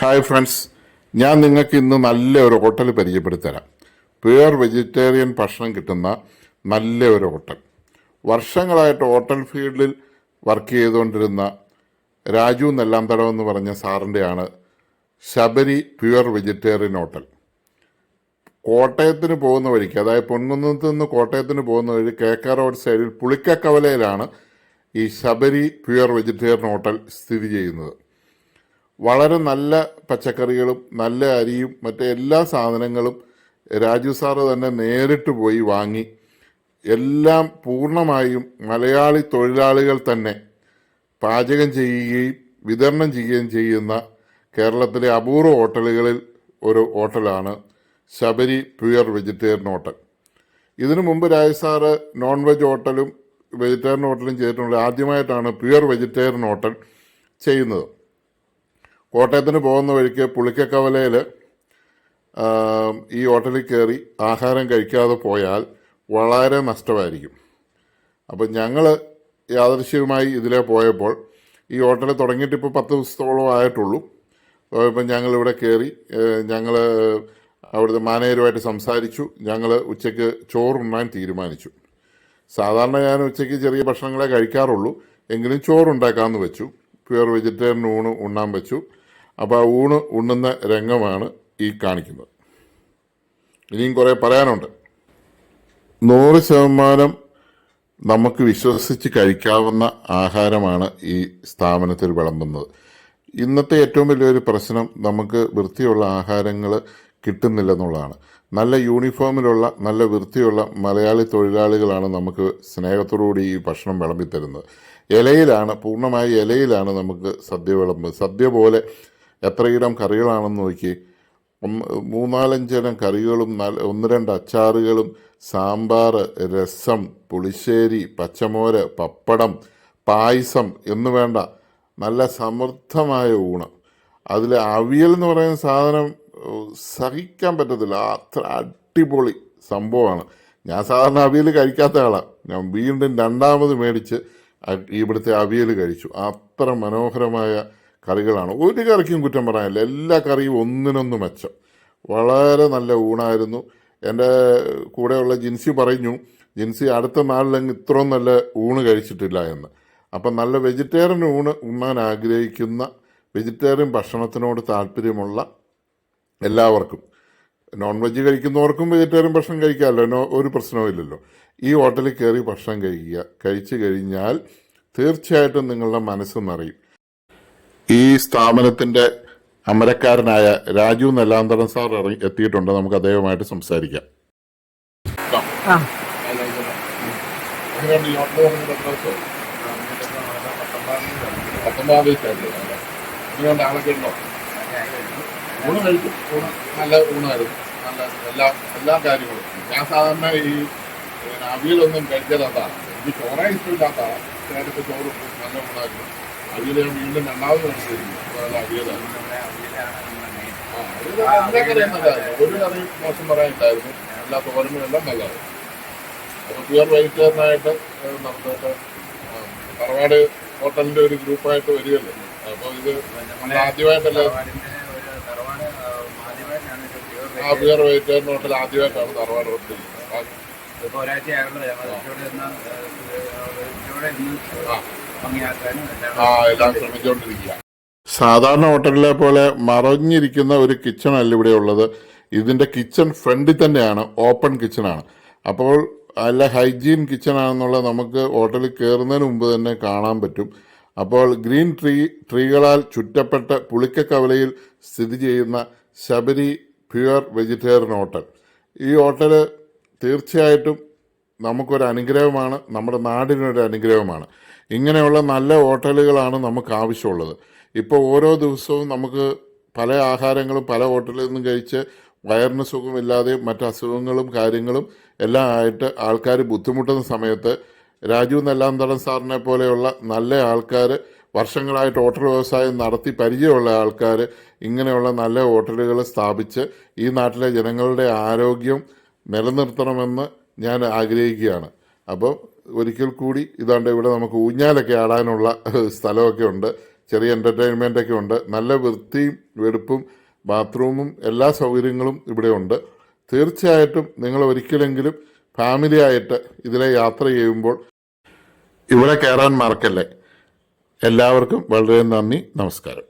Hi friends ഞാൻ നിങ്ങൾക്ക് ഇന്ന് നല്ല ഒരു ഹോട്ടൽ പരിചയപ്പെടുത്തരാം. പ്യുവർ വെജിറ്റേറിയൻ ഭക്ഷണം കിട്ടുന്ന നല്ല ഒരു ഹോട്ടൽ. വർഷങ്ങളായിട്ട് ഹോട്ടൽ ഫീൽഡിൽ വർക്ക് ചെയ്തുകൊണ്ടിരുന്ന രാജു നെല്ലാന്തടം എന്ന് പറഞ്ഞ സാറിന്റെയാണ് ശബരി പ്യുവർ വെജിറ്റേറിയൻ ഹോട്ടൽ. കോട്ടയത്തിന് പോകുന്ന വഴിക്ക് അതായത് പൊൻകുന്നത്ത് നിന്ന് കോട്ടയത്തിന് പോകുന്ന വഴി കേക്ക റോഡ് സൈഡിൽ പുളിക്കക്കവലയിലാണ് ഈ ശബരി പ്യുവർ വെജിറ്റേറിയൻ ഹോട്ടൽ സ്ഥിതി ചെയ്യുന്നത്. വളരെ നല്ല പച്ചക്കറികളും നല്ല അരിയും മറ്റേ എല്ലാ സാധനങ്ങളും രാജു സാറ് തന്നെ നേരിട്ട് പോയി വാങ്ങി. എല്ലാം പൂർണമായും മലയാളി തൊഴിലാളികൾ തന്നെ പാചകം ചെയ്യുകയും വിതരണം ചെയ്യുകയും ചെയ്യുന്ന കേരളത്തിലെ അപൂർവ ഹോട്ടലുകളിൽ ഒരു ഹോട്ടലാണ് ശബരി പ്യുവർ വെജിറ്റേറിയൻ ഹോട്ടൽ. ഇതിനു മുമ്പ് രാജസാറ് നോൺ വെജ് ഹോട്ടലും വെജിറ്റേറിയൻ ഹോട്ടലും ചെയ്തിട്ടുണ്ട് ആദ്യമായിട്ടാണ് പ്യുവർ വെജിറ്റേറിയൻ ഹോട്ടൽ ചെയ്യുന്നത്. കോട്ടയത്തിന് പോകുന്ന വഴിക്ക് പുളിക്കക്കവലയിൽ ഈ ഹോട്ടലിൽ കയറി ആഹാരം കഴിക്കാതെ പോയാൽ വളരെ നഷ്ടമായിരിക്കും. അപ്പം ഞങ്ങൾ യാദൃശ്യവുമായി ഇതിലെ പോയപ്പോൾ ഈ ഹോട്ടൽ തുടങ്ങിയിട്ട് ഇപ്പോൾ പത്ത് ദിവസത്തോളം ആയിട്ടുള്ളൂ. ഇപ്പം ഞങ്ങളിവിടെ കയറി ഞങ്ങൾ അവിടുത്തെ മാനേജരുമായിട്ട് സംസാരിച്ചു. ഞങ്ങൾ ഉച്ചയ്ക്ക് ചോറുണ്ണാൻ തീരുമാനിച്ചു. സാധാരണ ഞാൻ ഉച്ചയ്ക്ക് ചെറിയ ഭക്ഷണങ്ങളെ കഴിക്കാറുള്ളൂ. എങ്കിലും ചോറുണ്ടാക്കാമെന്ന് വെച്ചു. പ്യുവർ വെജിറ്റേറിയൻ ഊണ് ഉണ്ണാൻ വെച്ചു. അപ്പോൾ ആ ഊണ് ഉണ്ണുന്ന രംഗമാണ് ഈ കാണിക്കുന്നത്. ഇനിയും കുറേ പറയാനുണ്ട്. നൂറ് ശതമാനം നമുക്ക് വിശ്വസിച്ച് കഴിക്കാവുന്ന ആഹാരമാണ് ഈ സ്ഥാപനത്തിൽ വിളമ്പുന്നത്. ഇന്നത്തെ ഏറ്റവും വലിയൊരു പ്രശ്നം നമുക്ക് വൃത്തിയുള്ള ആഹാരങ്ങൾ കിട്ടുന്നില്ലെന്നുള്ളതാണ് നല്ല യൂണിഫോമിലുള്ള നല്ല വൃത്തിയുള്ള മലയാളി തൊഴിലാളികളാണ് നമുക്ക് സ്നേഹത്തോടുകൂടി ഈ ഭക്ഷണം വിളമ്പിത്തരുന്നത്. ഇലയിലാണ് പൂർണമായി ഇലയിലാണ് നമുക്ക് സദ്യ വിളമ്പ് സദ്യ പോലെ എത്ര എത്രയിടം കറികളാണെന്ന് നോക്കി. മൂന്നാലഞ്ചിടം കറികളും നാല് ഒന്ന് രണ്ട് അച്ചാറുകളും സാമ്പാർ രസം പുളിശ്ശേരി പച്ചമോര് പപ്പടം പായസം എന്ന് വേണ്ട നല്ല സമൃദ്ധമായ ഊണ്. അതിൽ അവിയൽ എന്ന് പറയുന്ന സാധനം സഹിക്കാൻ പറ്റത്തില്ല. അത്ര അടിപൊളി സംഭവമാണ്. ഞാൻ സാധാരണ അവിയൽ കഴിക്കാത്ത ആളാണ് ഞാൻ വീണ്ടും രണ്ടാമത് മേടിച്ച് ഇവിടുത്തെ അവിയൽ കഴിച്ചു. അത്ര മനോഹരമായ കറികളാണ്. ഒരു കറിക്കും കുറ്റം പറയാനില്ല. എല്ലാ കറിയും ഒന്നിനൊന്ന് മെച്ചം. വളരെ നല്ല ഊണായിരുന്നു. എന്റെ കൂടെയുള്ള ജിൻസി പറഞ്ഞു ജിൻസി അടുത്ത നാളിലെങ്കിൽ ഇത്രയും നല്ല ഊണ് കഴിച്ചിട്ടില്ല എന്ന്. അപ്പം നല്ല വെജിറ്റേറിയൻ ഊണ് ഉണ്ണാൻ ആഗ്രഹിക്കുന്ന വെജിറ്റേറിയൻ ഭക്ഷണത്തിനോട് താല്പര്യമുള്ള എല്ലാവർക്കും നോൺ വെജ് കഴിക്കുന്നവർക്കും വെജിറ്റേറിയൻ ഭക്ഷണം കഴിക്കാമല്ലോ. നോ ഒരു പ്രശ്നവുമില്ലല്ലോ ഈ ഹോട്ടലിൽ കയറി ഭക്ഷണം കഴിക്കുക. കഴിച്ചു കഴിഞ്ഞാൽ തീർച്ചയായിട്ടും നിങ്ങളുടെ മനസ്സ് നിറയും. ഈ സ്ഥാപനത്തിന്റെ അമരക്കാരനായ രാജു നെല്ലാന്തരം സാർ ഇറങ്ങി എത്തിയിട്ടുണ്ട്. നമുക്ക് അദ്ദേഹവുമായിട്ട് സംസാരിക്കാം. ആ. തീയതി ആളൊക്കെ ഉണ്ടോ ഊണ് കഴിക്കും. ഊണ് നല്ല ഊണായിരുന്നു നല്ല എല്ലാ എല്ലാ കാര്യങ്ങളും. ഞാൻ സാധാരണ ഈ അവിയലൊന്നും കഴിക്കാത്തതാണ് എനിക്ക് ചോറേ ഇഷ്ടമില്ലാത്ത നേരത്തെ ചോറ് നല്ല ഊണായിരുന്നു അവിയൽ ഞാൻ വീണ്ടും രണ്ടാമത് കഴിച്ചിരിക്കുന്നു. നല്ല എല്ലാ കറിയും നല്ലതായിരുന്നു ഒരു കറി മോശം പറയാനില്ലായിരുന്നു. എല്ലാ തോരനും എല്ലാം നല്ലതായിരുന്നു അപ്പോൾ പ്യുവർ വെജിറ്റേറിയനായിട്ട് നടത്തിയിട്ട് തറവാട് ഹോട്ടലിന്റെ ഒരു ഗ്രൂപ്പായിട്ട് വരികയല്ലേ? അപ്പോൾ ഇത് നമ്മൾ ആദ്യമായിട്ടല്ലേ? ആ ഹോട്ടൽ ആദ്യമായിട്ടാണ് തറവാട് ആ. എല്ലാം ശ്രമിച്ചുകൊണ്ടിരിക്കുക. സാധാരണ ഹോട്ടലിലെ പോലെ മറഞ്ഞിരിക്കുന്ന ഒരു കിച്ചൺ അല്ല ഇവിടെ ഉള്ളത്. ഇതിന്റെ കിച്ചൺ ഫ്രണ്ടിൽ തന്നെയാണ് ഓപ്പൺ കിച്ചണാണ്. അപ്പോൾ നല്ല ഹൈജീൻ കിച്ചൺ ആണെന്നുള്ളത് നമുക്ക് ഹോട്ടലിൽ കയറുന്നതിന് മുമ്പ് തന്നെ കാണാൻ പറ്റും. അപ്പോൾ ഗ്രീൻ ട്രീ ട്രീകളാൽ ചുറ്റപ്പെട്ട പുളിക്കക്കവലയിൽ സ്ഥിതി ചെയ്യുന്ന ശബരി പ്യുവർ വെജിറ്റേറിയൻ ഹോട്ടൽ ഈ ഹോട്ടൽ തീർച്ചയായിട്ടും നമുക്കൊരു അനുഗ്രഹമാണ് നമ്മുടെ നാടിനൊരു അനുഗ്രഹമാണ്. ഇങ്ങനെയുള്ള നല്ല ഹോട്ടലുകളാണ് നമുക്ക് ആവശ്യമുള്ളത്. ഇപ്പോൾ ഓരോ ദിവസവും നമുക്ക് പല ആഹാരങ്ങളും പല ഹോട്ടലിൽ നിന്നും കഴിച്ച് വയറിന് സുഖമില്ലാതെയും മറ്റ് അസുഖങ്ങളും കാര്യങ്ങളും എല്ലാം ആയിട്ട് ആൾക്കാർ ബുദ്ധിമുട്ടുന്ന സമയത്ത് രാജു നെല്ലാന്തടം സാറിനെ പോലെയുള്ള നല്ല ആൾക്കാർ വർഷങ്ങളായിട്ട് ഹോട്ടൽ വ്യവസായം നടത്തി പരിചയമുള്ള ആൾക്കാർ ഇങ്ങനെയുള്ള നല്ല ഹോട്ടലുകൾ സ്ഥാപിച്ച് ഈ നാട്ടിലെ ജനങ്ങളുടെ ആരോഗ്യം നിലനിർത്തണമെന്ന് ഞാൻ ആഗ്രഹിക്കുകയാണ്. അപ്പോൾ ഒരിക്കൽ കൂടി ഇതാണ്ട് ഇവിടെ നമുക്ക് ഊഞ്ഞാലൊക്കെ ആടാനുള്ള സ്ഥലമൊക്കെ ഉണ്ട്. ചെറിയ എന്റർടൈൻമെന്റ് ഒക്കെ ഉണ്ട്. നല്ല വൃത്തിയും വെടുപ്പും ബാത്റൂമും എല്ലാ സൗകര്യങ്ങളും ഇവിടെ ഉണ്ട്. തീർച്ചയായിട്ടും നിങ്ങൾ ഒരിക്കലെങ്കിലും ഫാമിലിയായിട്ട് ഇതിലെ യാത്ര ചെയ്യുമ്പോൾ ഇവിടെ കയറാൻ മറക്കല്ലേ എല്ലാവർക്കും വളരെ നന്ദി നമസ്കാരം.